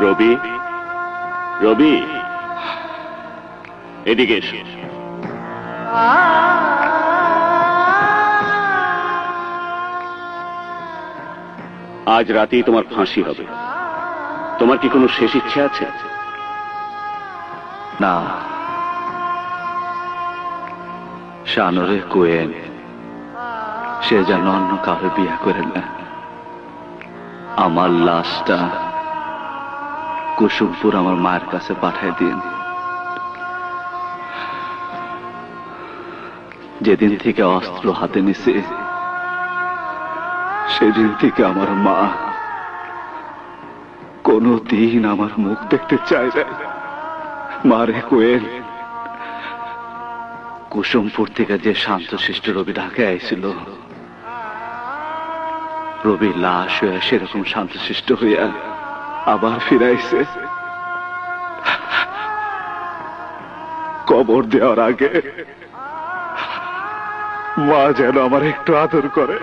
রবি? রবি? এদিকে এসো। আজ রাতেই তোমার ফাঁসি হবে। তোমার কি কোনো শেষ ইচ্ছা আছে? না। শানরে কোয়েন, সে যেন অন্য কারও বিয়ে করে না আমার লাশটা কুসুমপুর আমার মায়ের কাছে পাঠায় দিন। যেদিন থেকে অস্ত্র হাতে নিছে, সেদিন থেকে আমার মা কোনো দিন আমার মুখ দেখতে চায় না। মারে কোয়েল। কুসুমপুর থেকে যে শান্তশিষ্ট রবি ঢাকে আইছিল রবি লাশ হয়ে সেরকম শান্ত শান্তশিষ্ট হইয়া আবার ফিরাইছে। কবর দেওয়ার আগে মা যেন আমার একটু আদর করে।